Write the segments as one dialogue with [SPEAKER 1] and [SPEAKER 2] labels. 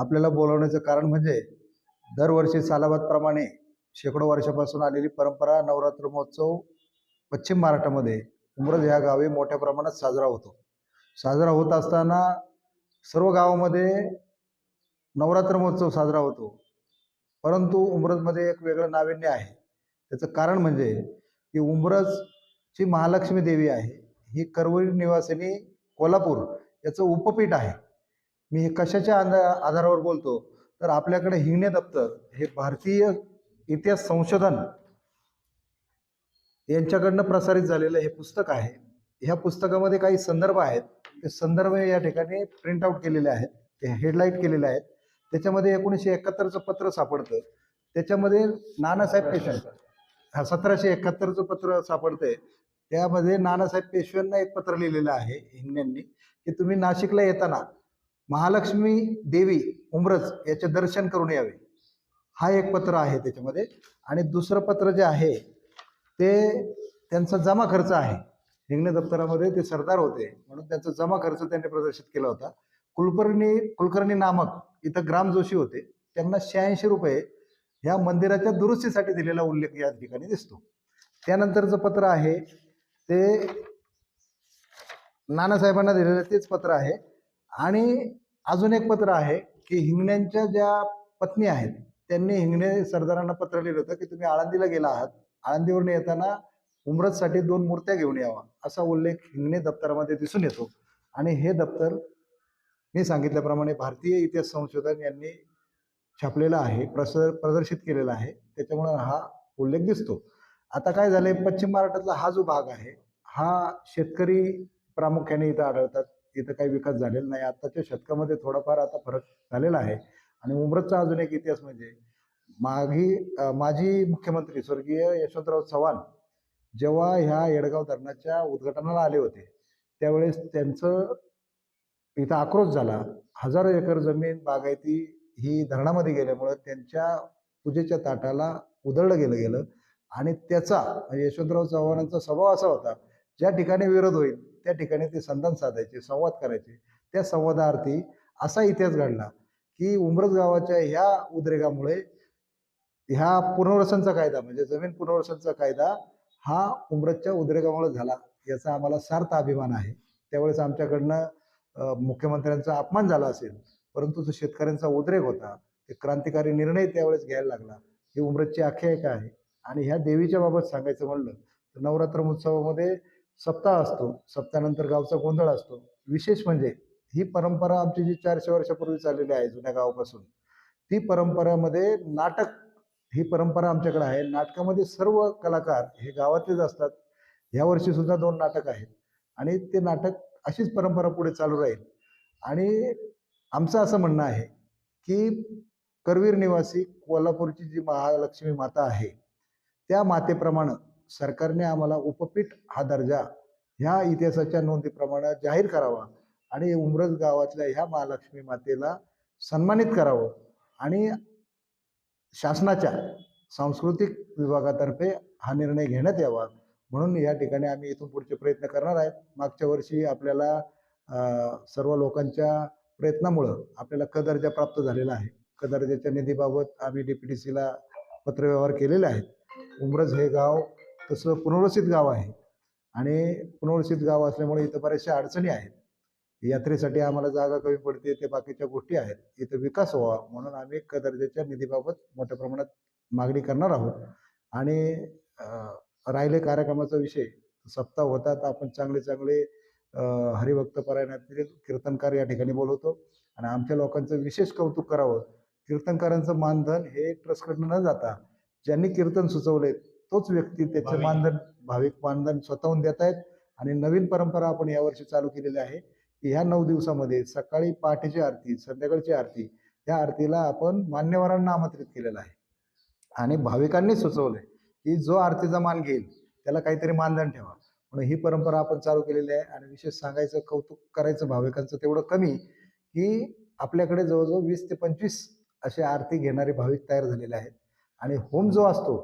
[SPEAKER 1] आपल्याला बोलवण्याचं कारण म्हणजे दरवर्षी सालाबादप्रमाणे शेकडो वर्षापासून आलेली परंपरा नवरात्र महोत्सव पश्चिम महाराष्ट्रामध्ये उमरज ह्या गावी मोठ्या प्रमाणात साजरा होतो. साजरा होत असताना सर्व गावामध्ये नवरात्र महोत्सव साजरा होतो. परंतु उमरजमध्ये एक वेगळं नाविन्य आहे. त्याचं कारण म्हणजे की उमरजची महालक्ष्मी देवी आहे. ही करवळी निवासिनी कोल्हापूर याचं उपपीठ आहे. मी हे कशाच्या आधा आधारावर बोलतो? तर आपल्याकडे हिंगणे दप्तर हे भारतीय इतिहास संशोधन यांच्याकडनं प्रसारित झालेलं हे पुस्तक आहे. ह्या पुस्तकामध्ये काही संदर्भ आहेत. ते संदर्भ या ठिकाणी प्रिंट आउट केलेले आहेत. ते हेडलाईट केलेले आहेत. त्याच्यामध्ये एकोणीसशे एकाहत्तरचं पत्र सापडतं. त्याच्यामध्ये नानासाहेब पेशवे हा सतराशे एकाहत्तरचं पत्र सापडतंय. त्यामध्ये नानासाहेब पेशव्यांना एक पत्र लिहिलेलं आहे हिंगण्यांनी की तुम्ही नाशिकला येताना महालक्ष्मी देवी उमरज याचे दर्शन करून यावे. हा एक पत्र आहे त्याच्यामध्ये. आणि दुसरं पत्र जे आहे ते त्यांचा जमा खर्च आहे. हिंगणे दप्तरामध्ये ते सरदार होते. म्हणून त्यांचा जमा खर्च त्यांनी प्रदर्शित केला होता. कुलकर्णी कुलकर्णी नामक इथं ग्राम जोशी होते. त्यांना शहाऐंशी रुपये ह्या मंदिराच्या दुरुस्तीसाठी दिलेला उल्लेख या ठिकाणी दिसतो. त्यानंतरचं पत्र आहे ते नानासाहेबांना दिलेलं तेच पत्र आहे. आणि अजून एक पत्र आहे की हिंगण्यांच्या ज्या पत्नी आहेत त्यांनी हिंगणे सरदारांना पत्र लिहिलं होतं की तुम्ही आळंदीला गेला आहात. आळंदीवरून येताना उमरतसाठी दोन मूर्त्या घेऊन यावा असा उल्लेख हिंगणे दप्तरामध्ये दिसून येतो. आणि हे दप्तर मी सांगितल्याप्रमाणे भारतीय इतिहास संशोधन यांनी छापलेलं आहे प्रस प्रदर्शित केलेला आहे. त्याच्यामुळं हा उल्लेख दिसतो. आता काय झालंय पश्चिम महाराष्ट्रातला हा जो भाग आहे हा शेतकरी प्रामुख्याने इथं आढळतात. तिथं काही विकास झालेला नाही. आत्ताच्या शतकामध्ये थोडाफार आता फरक झालेला आहे. आणि उमरतचा अजून एक इतिहास म्हणजे मागी माजी मुख्यमंत्री स्वर्गीय यशवंतराव चव्हाण जेव्हा ह्या येडगाव धरणाच्या उद्घाटनाला आले होते त्यावेळेस त्यांचं इथं आक्रोश झाला. हजारो एकर जमीन बागायती ही धरणामध्ये गेल्यामुळं त्यांच्या पूजेच्या ताटाला उधळलं गेलं गेलं. आणि त्याचा म्हणजे यशवंतराव चव्हाणांचा स्वभाव असा होता ज्या ठिकाणी विरोध होईल त्या ठिकाणी ते संधान साधायचे संवाद करायचे. त्या संवादार्थी असा इतिहास घडला की उमरज गावाच्या ह्या उद्रेकामुळे ह्या पुनर्वसनचा कायदा म्हणजे जमीन पुनर्वसनचा कायदा हा उमरजच्या उद्रेकामुळे झाला याचा आम्हाला सार्थ अभिमान आहे. त्यावेळेस आमच्याकडनं मुख्यमंत्र्यांचा अपमान झाला असेल परंतु जो शेतकऱ्यांचा उद्रेक होता ते क्रांतिकारी निर्णय त्यावेळेस घ्यायला लागला. ही उमरजची आख्यायिका आहे. आणि ह्या देवीच्या बाबत सांगायचं म्हणलं तर नवरात्र उत्सवामध्ये सप्ताह असतो. सप्ताहानंतर गावचा गोंधळ असतो. विशेष म्हणजे ही परंपरा आमची जी चारशे वर्षापूर्वी चाललेली आहे जुन्या गावापासून ती परंपरामध्ये नाटक ही परंपरा आमच्याकडे आहे. नाटकामध्ये सर्व कलाकार हे गावातलेच असतात. ह्या वर्षी सुद्धा दोन नाटक आहेत आणि ते नाटक अशीच परंपरा पुढे चालू राहील. आणि आमचं असं म्हणणं आहे की करवीर निवासी कोल्हापूरची जी महालक्ष्मी माता आहे त्या मातेप्रमाणे सरकारने आम्हाला उपपीठ हा दर्जा ह्या इतिहासाच्या नोंदीप्रमाणे जाहीर करावा आणि उमरज गावातल्या ह्या महालक्ष्मी मातेला सन्मानित करावं आणि शासनाच्या सांस्कृतिक विभागातर्फे हा निर्णय घेण्यात यावा. म्हणून या ठिकाणी आम्ही इथून पुढचे प्रयत्न करणार आहेत. मागच्या वर्षी आपल्याला सर्व लोकांच्या प्रयत्नामुळं आपल्याला क दर्जा प्राप्त झालेला आहे. क दर्जाच्या निधीबाबत आम्ही डी पी टी सीला पत्रव्यवहार केलेले आहेत. उमरज हे गाव तसं पुनर्वसित गाव आहे. आणि पुनर्वसित गाव असल्यामुळे इथं बऱ्याचशा अडचणी आहेत. यात्रेसाठी आम्हाला जागा कमी पडते ते बाकीच्या गोष्टी आहेत. इथं विकास व्हावा म्हणून आम्ही क दर्जाच्या निधीबाबत मोठ्या प्रमाणात मागणी करणार आहोत. आणि राहिले कार्यक्रमाचा विषय सप्ताह होतात आपण चांगले चांगले हरिभक्त परायणातील कीर्तनकार या ठिकाणी बोलवतो. आणि आमच्या लोकांचं विशेष कौतुक करावं. कीर्तनकारांचं मानधन हे ट्रस्टकडनं न जाता ज्यांनी कीर्तन सुचवले तोच व्यक्ती त्याचे. मानधन भाविक मानधन स्वतःहून देत आहेत आणि नवीन परंपरा आपण यावर्षी चालू केलेली आहे की ह्या नऊ दिवसामध्ये सकाळी पहाटेची आरती संध्याकाळची आरती या आरतीला आपण मान्यवरांना आमंत्रित केलेलं आहे. आणि भाविकांनी सुचवलंय की जो आरतीचा मान घेईल त्याला काहीतरी मानधन ठेवा. म्हणून ही परंपरा आपण चालू केलेली आहे आणि विशेष सांगायचं कौतुक करायचं भाविकांचं तेवढं कमी की आपल्याकडे जवळजवळ वीस ते पंचवीस असे आरती घेणारे भाविक तयार झालेले आहेत. आणि होम जो असतो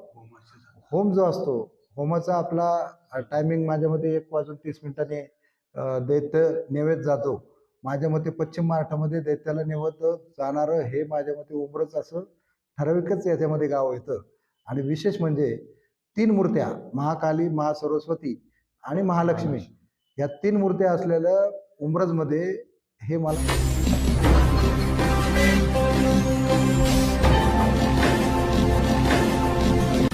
[SPEAKER 1] होम जो असतो होमाचा आपला टायमिंग माझ्यामध्ये एक वाजून तीस मिनिटांनी अं, देत नैवेद्य जातो. माझ्या मते पश्चिम महाराष्ट्रामध्ये दैत्याला निवत जाणारं हे माझ्या मते उमरच असं ठराविकच याच्यामध्ये गाव येतं. आणि विशेष म्हणजे तीन मूर्त्या महाकाली महासरस्वती आणि महालक्ष्मी या तीन मूर्त्या असलेल्या उमरजमध्ये हे मला